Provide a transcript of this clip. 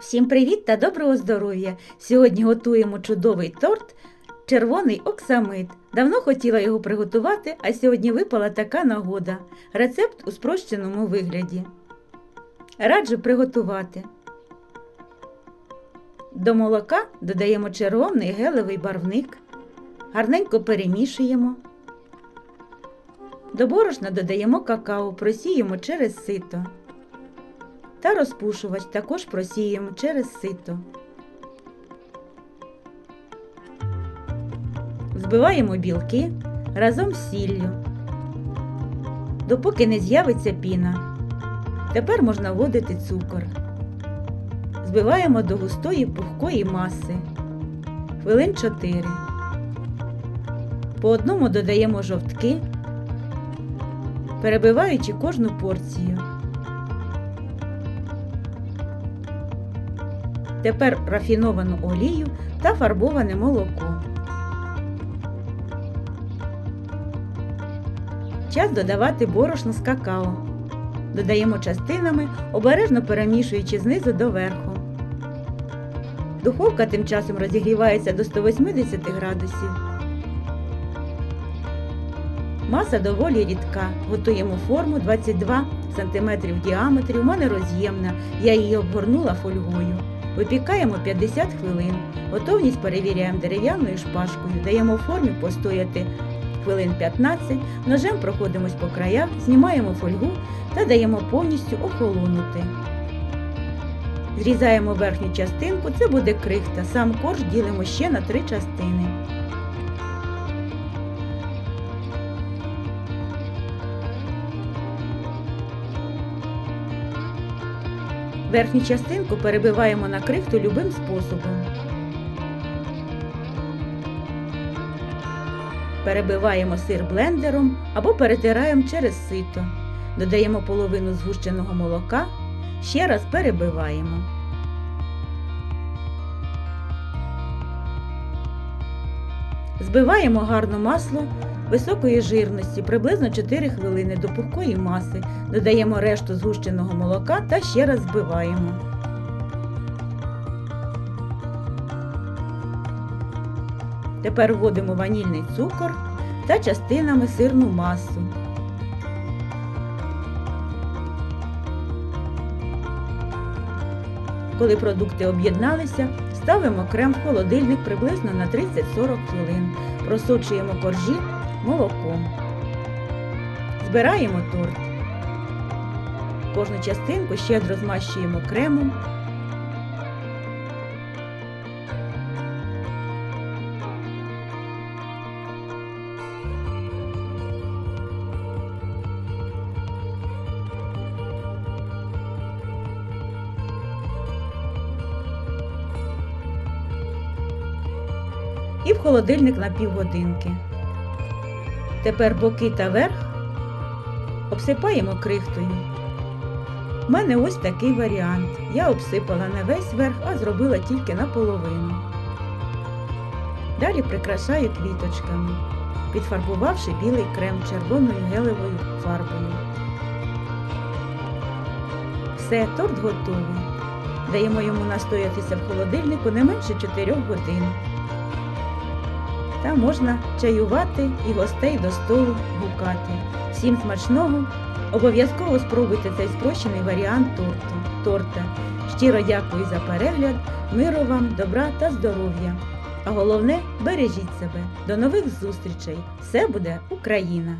Всім привіт та доброго здоров'я! Сьогодні готуємо чудовий торт червоний оксамит. Давно хотіла його приготувати, а сьогодні випала така нагода. Рецепт у спрощеному вигляді. Раджу приготувати. До молока додаємо червоний гелевий барвник. Гарненько перемішуємо. До борошна додаємо какао, просіємо через сито та розпушувач також просіємо через сито. Збиваємо білки разом з сіллю, допоки не з'явиться піна. Тепер можна вводити цукор. Збиваємо до густої пухкої маси. Хвилин 4. По одному додаємо жовтки, перебиваючи кожну порцію. Тепер рафіновану олію та фарбоване молоко. Час додавати борошно з какао. Додаємо частинами, обережно перемішуючи знизу до верху. Духовка тим часом розігрівається до 180 градусів. Маса доволі рідка. Готуємо форму 22 см в діаметрі. У мене роз'ємна. Я її обгорнула фольгою. Випікаємо 50 хвилин. Готовність перевіряємо дерев'яною шпажкою. Даємо формі постояти хвилин 15, ножем проходимось по краях, знімаємо фольгу та даємо повністю охолонути. Зрізаємо верхню частинку, це буде крихта. Сам корж ділимо ще на три частини. Верхню частинку перебиваємо на крихту любим способом. Перебиваємо сир блендером або перетираємо через сито. Додаємо половину згущеного молока, ще раз перебиваємо. Збиваємо гарно масло високої жирності, приблизно 4 хвилини до пухкої маси. Додаємо решту згущеного молока та ще раз збиваємо. Тепер вводимо ванільний цукор та частинами сирну масу. Коли продукти об'єдналися, ставимо крем в холодильник приблизно на 30-40 хвилин. Просочуємо коржі молоком. Збираємо торт. Кожну частинку щедро змащуємо кремом. і в холодильник на півгодинки. Тепер боки та верх обсипаємо крихтою. У мене ось такий варіант. Я обсипала не весь верх, а зробила тільки наполовину. Далі прикрашаю квіточками, підфарбувавши білий крем червоною гелевою фарбою. Все, торт готовий. Даємо йому настоятися в холодильнику не менше 4 годин. Та можна чаювати і гостей до столу гукати. Всім смачного! Обов'язково спробуйте цей спрощений варіант торту, торта. Щиро дякую за перегляд, миру вам, добра та здоров'я. А головне бережіть себе. До нових зустрічей! Все буде Україна!